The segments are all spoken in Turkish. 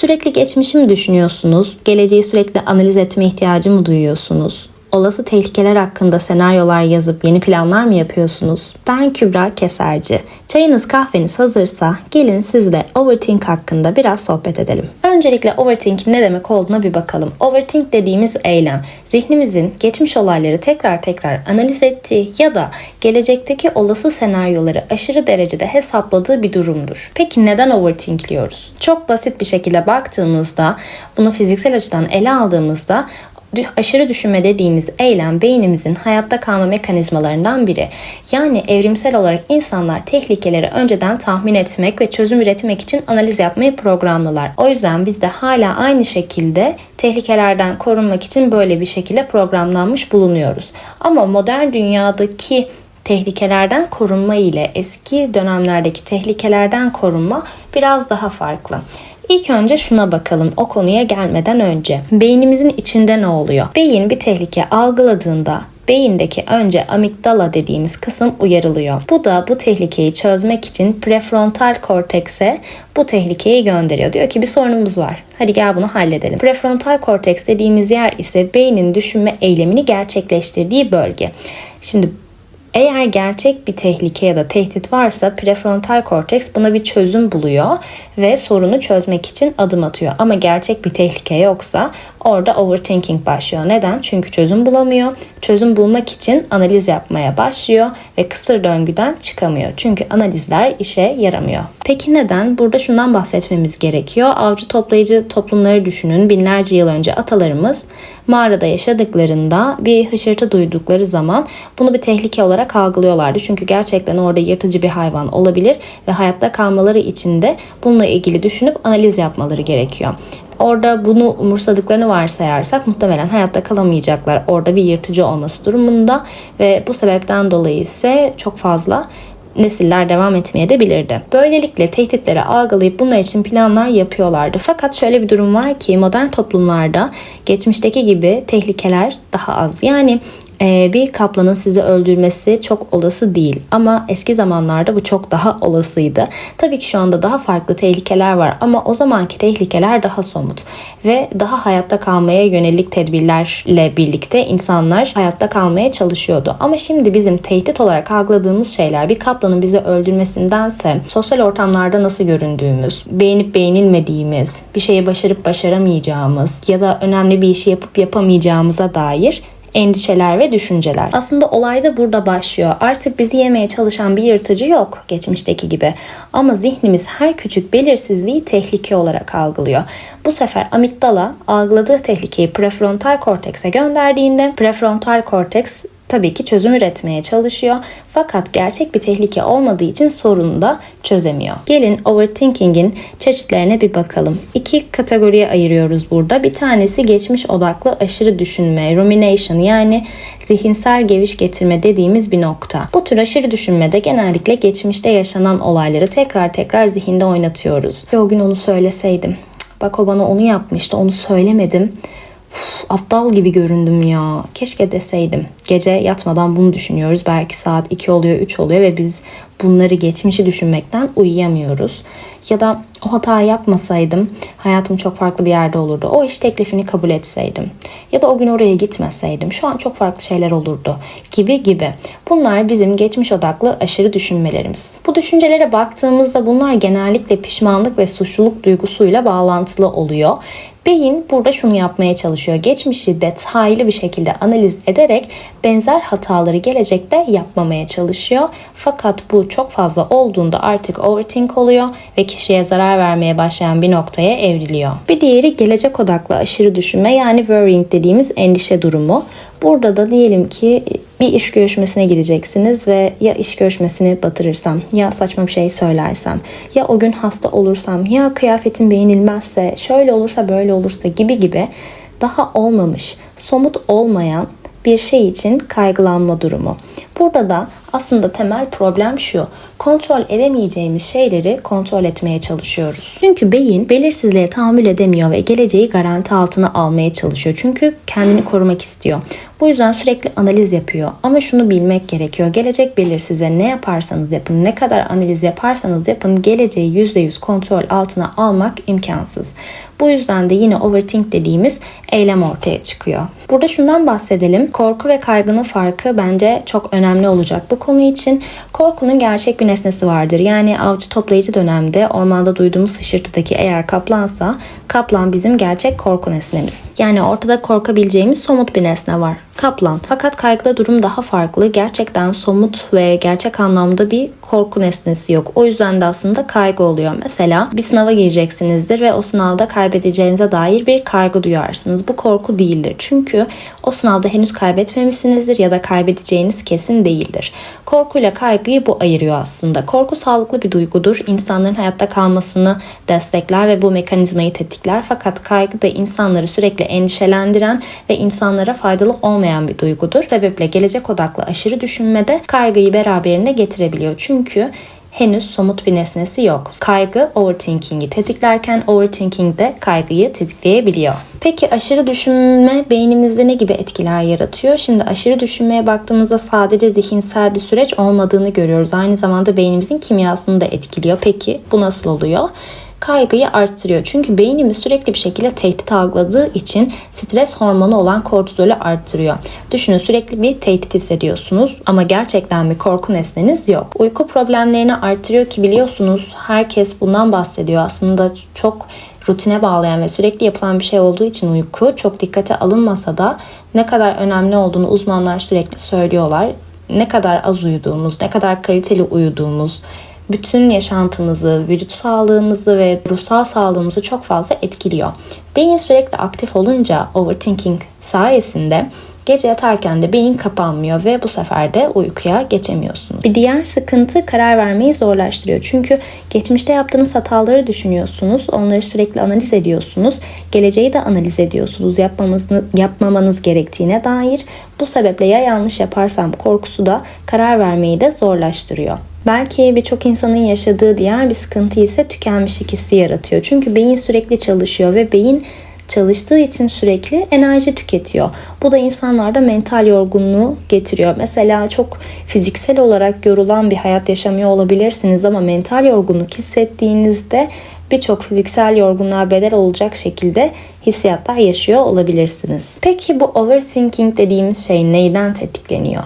Sürekli geçmişi mi düşünüyorsunuz? Geleceği sürekli analiz etme ihtiyacı mı duyuyorsunuz? Olası tehlikeler hakkında senaryolar yazıp yeni planlar mı yapıyorsunuz? Ben Kübra Keserci. Çayınız kahveniz hazırsa gelin sizle overthink hakkında biraz sohbet edelim. Öncelikle overthink'in ne demek olduğuna bir bakalım. Overthink dediğimiz eylem zihnimizin geçmiş olayları tekrar tekrar analiz ettiği ya da gelecekteki olası senaryoları aşırı derecede hesapladığı bir durumdur. Peki neden overthinkliyoruz? Çok basit bir şekilde baktığımızda bunu fiziksel açıdan ele aldığımızda aşırı düşünme dediğimiz eylem beynimizin hayatta kalma mekanizmalarından biri. Yani evrimsel olarak insanlar tehlikeleri önceden tahmin etmek ve çözüm üretmek için analiz yapmayı programlılar. O yüzden biz de hala aynı şekilde tehlikelerden korunmak için böyle bir şekilde programlanmış bulunuyoruz. Ama modern dünyadaki tehlikelerden korunma ile eski dönemlerdeki tehlikelerden korunma biraz daha farklı. İlk önce şuna bakalım o konuya gelmeden önce. Beynimizin içinde ne oluyor? Beyin bir tehlike algıladığında beyindeki önce amigdala dediğimiz kısım uyarılıyor. Bu da bu tehlikeyi çözmek için prefrontal kortekse bu tehlikeyi gönderiyor. Diyor ki bir sorunumuz var. Hadi gel bunu halledelim. Prefrontal korteks dediğimiz yer ise beynin düşünme eylemini gerçekleştirdiği bölge. Şimdi eğer gerçek bir tehlike ya da tehdit varsa prefrontal korteks buna bir çözüm buluyor ve sorunu çözmek için adım atıyor. Ama gerçek bir tehlike yoksa orada overthinking başlıyor. Neden? Çünkü çözüm bulamıyor. Çözüm bulmak için analiz yapmaya başlıyor ve kısır döngüden çıkamıyor. Çünkü analizler işe yaramıyor. Peki neden? Burada şundan bahsetmemiz gerekiyor. Avcı toplayıcı toplumları düşünün. Binlerce yıl önce atalarımız mağarada yaşadıklarında bir hışırtı duydukları zaman bunu bir tehlike olarak algılıyorlardı. Çünkü gerçekten orada yırtıcı bir hayvan olabilir ve hayatta kalmaları için de bununla ilgili düşünüp analiz yapmaları gerekiyor. Orada bunu umursadıklarını varsayarsak muhtemelen hayatta kalamayacaklar. Orada bir yırtıcı olması durumunda ve bu sebepten dolayı ise çok fazla nesiller devam etmeye de bilirdi. Böylelikle tehditleri algılayıp bunlar için planlar yapıyorlardı. Fakat şöyle bir durum var ki modern toplumlarda geçmişteki gibi tehlikeler daha az. Yani bir kaplanın sizi öldürmesi çok olası değil ama eski zamanlarda bu çok daha olasıydı. Tabii ki şu anda daha farklı tehlikeler var ama o zamanki tehlikeler daha somut ve daha hayatta kalmaya yönelik tedbirlerle birlikte insanlar hayatta kalmaya çalışıyordu. Ama şimdi bizim tehdit olarak algıladığımız şeyler bir kaplanın bizi öldürmesindense sosyal ortamlarda nasıl göründüğümüz, beğenip beğenilmediğimiz, bir şeyi başarıp başaramayacağımız ya da önemli bir işi yapıp yapamayacağımıza dair endişeler ve düşünceler. Aslında olay da burada başlıyor. Artık bizi yemeye çalışan bir yırtıcı yok geçmişteki gibi. Ama zihnimiz her küçük belirsizliği tehlike olarak algılıyor. Bu sefer amigdala algıladığı tehlikeyi prefrontal kortekse gönderdiğinde prefrontal korteks tabii ki çözüm üretmeye çalışıyor. Fakat gerçek bir tehlike olmadığı için sorunu da çözemiyor. Gelin overthinking'in çeşitlerine bir bakalım. İki kategoriye ayırıyoruz burada. Bir tanesi geçmiş odaklı aşırı düşünme, rumination yani zihinsel geviş getirme dediğimiz bir nokta. Bu tür aşırı düşünmede genellikle geçmişte yaşanan olayları tekrar tekrar zihinde oynatıyoruz. Ve o gün onu söyleseydim. Bak o bana onu yapmıştı, onu söylemedim Uf, aptal gibi göründüm ya. Keşke deseydim. Gece yatmadan bunu düşünüyoruz. Belki saat 2 oluyor, 3 oluyor ve biz bunları geçmişi düşünmekten uyuyamıyoruz. Ya da o hatayı yapmasaydım hayatım çok farklı bir yerde olurdu. O iş teklifini kabul etseydim. Ya da o gün oraya gitmeseydim şu an çok farklı şeyler olurdu. Gibi gibi. Bunlar bizim geçmiş odaklı aşırı düşünmelerimiz. Bu düşüncelere baktığımızda bunlar genellikle pişmanlık ve suçluluk duygusuyla bağlantılı oluyor. Beyin burada şunu yapmaya çalışıyor. Geçmişi detaylı bir şekilde analiz ederek benzer hataları gelecekte yapmamaya çalışıyor. Fakat bu çok fazla olduğunda artık overthink oluyor ve kişiye zarar vermeye başlayan bir noktaya evriliyor. Bir diğeri gelecek odaklı aşırı düşünme yani worrying dediğimiz endişe durumu. Burada da diyelim ki bir iş görüşmesine gideceksiniz ve ya iş görüşmesini batırırsam, ya saçma bir şey söylersem, ya o gün hasta olursam, ya kıyafetim beğenilmezse, şöyle olursa böyle olursa gibi gibi daha olmamış, somut olmayan bir şey için kaygılanma durumu. Burada da aslında temel problem şu. kontrol edemeyeceğimiz şeyleri kontrol etmeye çalışıyoruz. Çünkü beyin belirsizliğe tahammül edemiyor ve geleceği garanti altına almaya çalışıyor. Çünkü kendini korumak istiyor. Bu yüzden sürekli analiz yapıyor. Ama şunu bilmek gerekiyor. Gelecek belirsiz ve ne yaparsanız yapın, ne kadar analiz yaparsanız yapın geleceği %100 kontrol altına almak imkansız. Bu yüzden de yine overthink dediğimiz eylem ortaya çıkıyor. Burada şundan bahsedelim. Korku ve kaygının farkı bence çok önemli olacak bu konu için. Korkunun gerçek bir nesnesi vardır. Yani avcı toplayıcı dönemde ormanda duyduğumuz hışırtıdaki eğer kaplansa kaplan bizim gerçek korku nesnemiz. Yani ortada korkabileceğimiz somut bir nesne var. Kaplan. Fakat kaygıda durum daha farklı. Gerçekten somut ve gerçek anlamda bir korku nesnesi yok. O yüzden de aslında kaygı oluyor. Mesela bir sınava gireceksinizdir ve o sınavda kaybedeceğinize dair bir kaygı duyarsınız. Bu korku değildir. Çünkü o sınavda henüz kaybetmemişsinizdir ya da kaybedeceğiniz kesin değildir. Korkuyla kaygıyı bu ayırıyor aslında. Korku sağlıklı bir duygudur. İnsanların hayatta kalmasını destekler ve bu mekanizmayı tetikler. Fakat kaygı da insanları sürekli endişelendiren ve insanlara faydalı olmayan bir duygudur. Sebeple gelecek odaklı aşırı düşünmede kaygıyı beraberinde getirebiliyor. Çünkü henüz somut bir nesnesi yok. Kaygı overthinking'i tetiklerken overthinking de kaygıyı tetikleyebiliyor. Peki aşırı düşünme beynimizde ne gibi etkiler yaratıyor? Şimdi aşırı düşünmeye baktığımızda sadece zihinsel bir süreç olmadığını görüyoruz. Aynı zamanda beynimizin kimyasını da etkiliyor. Peki bu nasıl oluyor? Kaygıyı arttırıyor. Çünkü beynimiz sürekli bir şekilde tehdit algıladığı için stres hormonu olan kortizolü arttırıyor. Düşünün sürekli bir tehdit hissediyorsunuz ama gerçekten bir korku nesneniz yok. Uyku problemlerini arttırıyor ki biliyorsunuz herkes bundan bahsediyor. Aslında çok rutine bağlayan ve sürekli yapılan bir şey olduğu için uyku çok dikkate alınmasa da ne kadar önemli olduğunu uzmanlar sürekli söylüyorlar. Ne kadar az uyuduğumuz, ne kadar kaliteli uyuduğumuz, bütün yaşantımızı, vücut sağlığımızı ve ruhsal sağlığımızı çok fazla etkiliyor. Beyin sürekli aktif olunca overthinking sayesinde Gece yatarken de beyin kapanmıyor ve bu sefer de uykuya geçemiyorsunuz. Bir diğer sıkıntı karar vermeyi zorlaştırıyor. Çünkü geçmişte yaptığınız hataları düşünüyorsunuz. Onları sürekli analiz ediyorsunuz. Geleceği de analiz ediyorsunuz. Yapmamız, yapmamanız gerektiğine dair. Bu sebeple ya yanlış yaparsam korkusu da karar vermeyi de zorlaştırıyor. Belki birçok insanın yaşadığı diğer bir sıkıntı ise tükenmişlik hissi yaratıyor. Çünkü beyin sürekli çalışıyor ve beyin çalıştığı için sürekli enerji tüketiyor. Bu da insanlarda mental yorgunluğu getiriyor. Mesela çok fiziksel olarak yorulan bir hayat yaşamıyor olabilirsiniz ama mental yorgunluk hissettiğinizde birçok fiziksel yorgunluğa bedel olacak şekilde hissiyatlar yaşıyor olabilirsiniz. Peki bu overthinking dediğimiz şey neyden tetikleniyor?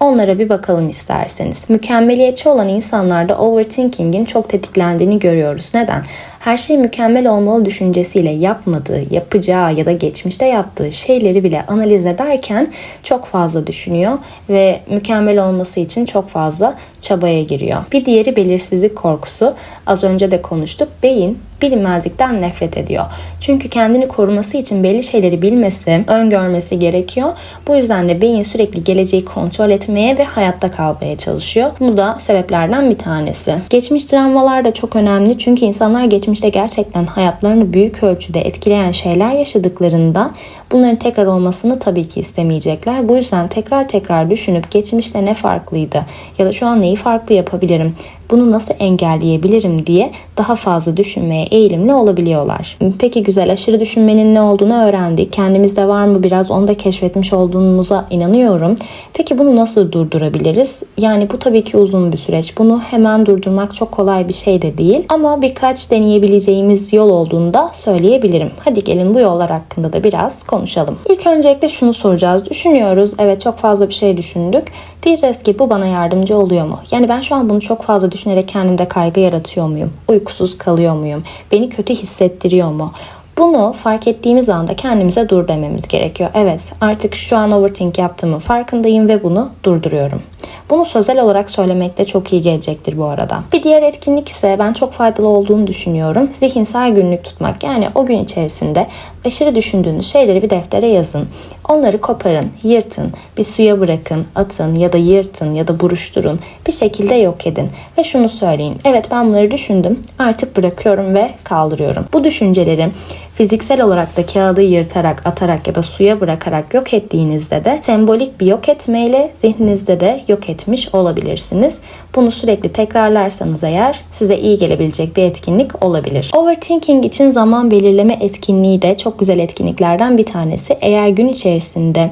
Onlara bir bakalım isterseniz. Mükemmeliyetçi olan insanlarda overthinking'in çok tetiklendiğini görüyoruz. Neden? Her şey mükemmel olmalı düşüncesiyle yapmadığı, yapacağı ya da geçmişte yaptığı şeyleri bile analiz ederken çok fazla düşünüyor ve mükemmel olması için çok fazla çabaya giriyor. Bir diğeri belirsizlik korkusu. Az önce de konuştuk. Beyin bilinmezlikten nefret ediyor. Çünkü kendini koruması için belli şeyleri bilmesi, öngörmesi gerekiyor. Bu yüzden de beyin sürekli geleceği kontrol etmeye ve hayatta kalmaya çalışıyor. Bu da sebeplerden bir tanesi. Geçmiş travmalar da çok önemli çünkü insanlar geçmişte gerçekten hayatlarını büyük ölçüde etkileyen şeyler yaşadıklarında bunların tekrar olmasını tabii ki istemeyecekler. Bu yüzden tekrar tekrar düşünüp geçmişte ne farklıydı ya da şu an neyi farklı yapabilirim bunu nasıl engelleyebilirim diye daha fazla düşünmeye eğilimli olabiliyorlar. Peki güzel aşırı düşünmenin ne olduğunu öğrendik. Kendimizde var mı biraz onu da keşfetmiş olduğumuza inanıyorum. Peki bunu nasıl durdurabiliriz? Yani bu tabii ki uzun bir süreç. Bunu hemen durdurmak çok kolay bir şey de değil. Ama birkaç deneyebileceğimiz yol olduğunu da söyleyebilirim. Hadi gelin bu yollar hakkında da biraz konuşalım. İlk öncelikle şunu soracağız. Düşünüyoruz. Evet çok fazla bir şey düşündük. Diyeceğiz ki bu bana yardımcı oluyor mu? Yani ben şu an bunu çok fazla düşünerek kendimde kaygı yaratıyor muyum? Uykusuz kalıyor muyum? Beni kötü hissettiriyor mu? Bunu fark ettiğimiz anda kendimize dur dememiz gerekiyor. Evet artık şu an overthink yaptığımı farkındayım ve bunu durduruyorum. Bunu sözel olarak söylemek de çok iyi gelecektir bu arada. Bir diğer etkinlik ise ben çok faydalı olduğunu düşünüyorum. Zihinsel günlük tutmak. Yani o gün içerisinde aşırı düşündüğünüz şeyleri bir deftere yazın. Onları koparın, yırtın, bir suya bırakın, atın ya da yırtın ya da buruşturun. Bir şekilde yok edin. Ve şunu söyleyin. Evet ben bunları düşündüm. Artık bırakıyorum ve kaldırıyorum. Bu düşünceleri fiziksel olarak da kağıdı yırtarak, atarak ya da suya bırakarak yok ettiğinizde de sembolik bir yok etmeyle zihninizde de yok etmiş olabilirsiniz. Bunu sürekli tekrarlarsanız eğer size iyi gelebilecek bir etkinlik olabilir. Overthinking için zaman belirleme etkinliği de çok güzel etkinliklerden bir tanesi. Eğer gün içerisinde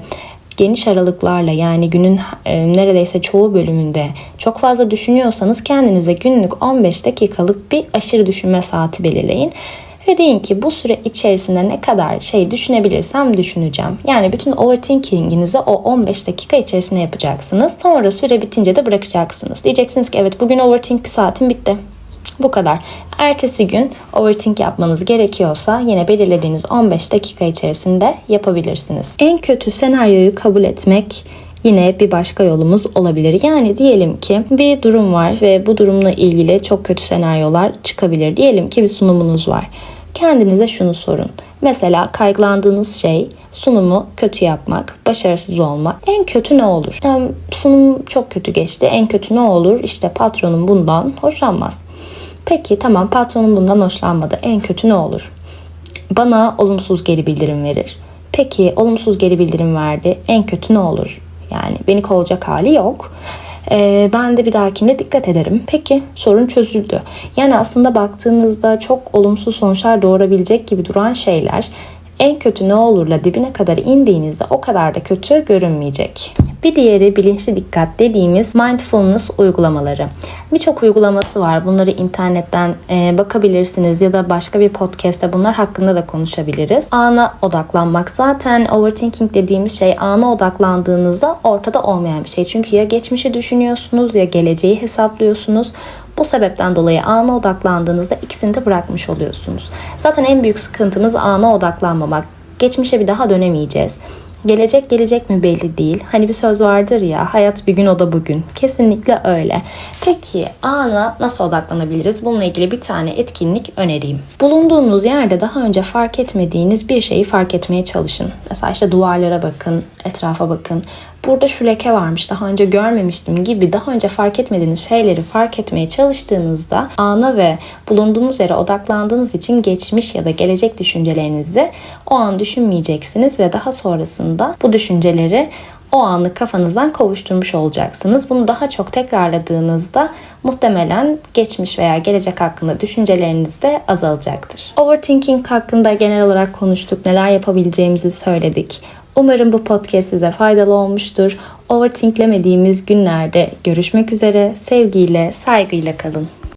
geniş aralıklarla yani günün e, neredeyse çoğu bölümünde çok fazla düşünüyorsanız kendinize günlük 15 dakikalık bir aşırı düşünme saati belirleyin. Ve deyin ki bu süre içerisinde ne kadar şey düşünebilirsem düşüneceğim. Yani bütün overthinkinginizi o 15 dakika içerisinde yapacaksınız. Sonra süre bitince de bırakacaksınız. Diyeceksiniz ki evet bugün overthink saatim bitti. Bu kadar. Ertesi gün overthink yapmanız gerekiyorsa yine belirlediğiniz 15 dakika içerisinde yapabilirsiniz. En kötü senaryoyu kabul etmek yine bir başka yolumuz olabilir. Yani diyelim ki bir durum var ve bu durumla ilgili çok kötü senaryolar çıkabilir. Diyelim ki bir sunumunuz var. Kendinize şunu sorun. Mesela kaygılandığınız şey sunumu kötü yapmak, başarısız olmak. En kötü ne olur? Yani sunum çok kötü geçti. En kötü ne olur? İşte patronum bundan hoşlanmaz. Peki tamam patronum bundan hoşlanmadı. En kötü ne olur? Bana olumsuz geri bildirim verir. Peki olumsuz geri bildirim verdi. En kötü ne olur? Yani beni kovacak hali yok. Ee, ben de bir dahakinde dikkat ederim. Peki sorun çözüldü. Yani aslında baktığınızda çok olumsuz sonuçlar doğurabilecek gibi duran şeyler en kötü ne olurla dibine kadar indiğinizde o kadar da kötü görünmeyecek. Bir diğeri bilinçli dikkat dediğimiz mindfulness uygulamaları. Birçok uygulaması var. Bunları internetten e, bakabilirsiniz ya da başka bir podcast'te bunlar hakkında da konuşabiliriz. Ana odaklanmak. Zaten overthinking dediğimiz şey ana odaklandığınızda ortada olmayan bir şey. Çünkü ya geçmişi düşünüyorsunuz ya geleceği hesaplıyorsunuz. Bu sebepten dolayı ana odaklandığınızda ikisini de bırakmış oluyorsunuz. Zaten en büyük sıkıntımız ana odaklanmamak. Geçmişe bir daha dönemeyeceğiz. Gelecek gelecek mi belli değil. Hani bir söz vardır ya hayat bir gün o da bugün. Kesinlikle öyle. Peki ana nasıl odaklanabiliriz? Bununla ilgili bir tane etkinlik önereyim. Bulunduğunuz yerde daha önce fark etmediğiniz bir şeyi fark etmeye çalışın. Mesela işte duvarlara bakın, etrafa bakın burada şu leke varmış daha önce görmemiştim gibi daha önce fark etmediğiniz şeyleri fark etmeye çalıştığınızda ana ve bulunduğunuz yere odaklandığınız için geçmiş ya da gelecek düşüncelerinizi o an düşünmeyeceksiniz ve daha sonrasında bu düşünceleri o anlık kafanızdan kovuşturmuş olacaksınız. Bunu daha çok tekrarladığınızda muhtemelen geçmiş veya gelecek hakkında düşünceleriniz de azalacaktır. Overthinking hakkında genel olarak konuştuk. Neler yapabileceğimizi söyledik. Umarım bu podcast size faydalı olmuştur. Overthinklemediğimiz günlerde görüşmek üzere. Sevgiyle, saygıyla kalın.